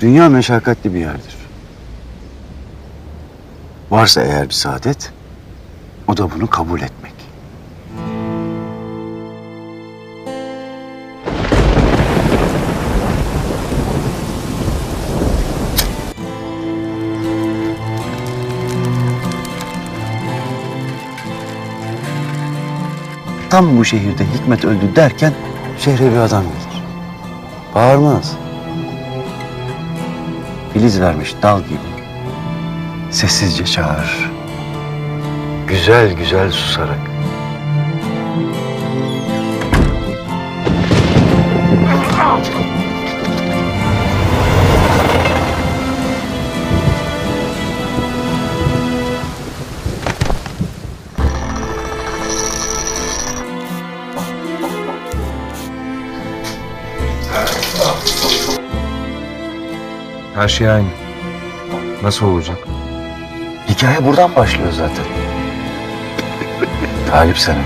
Dünya meşakkatli bir yerdir. Varsa eğer bir saadet, o da bunu kabul etmek. Tam bu şehirde Hikmet öldü derken şehre bir adam gelir. Bağırmaz. Filiz vermiş dal gibi. Sessizce çağırır. Güzel güzel susarak. Her şey aynı. Nasıl olacak? Hikaye buradan başlıyor zaten. Talip seneler.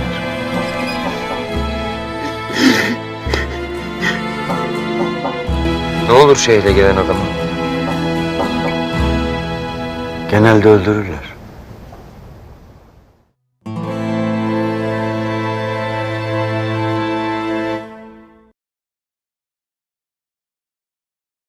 Ne olur şehre gelen adama? Genelde öldürürler.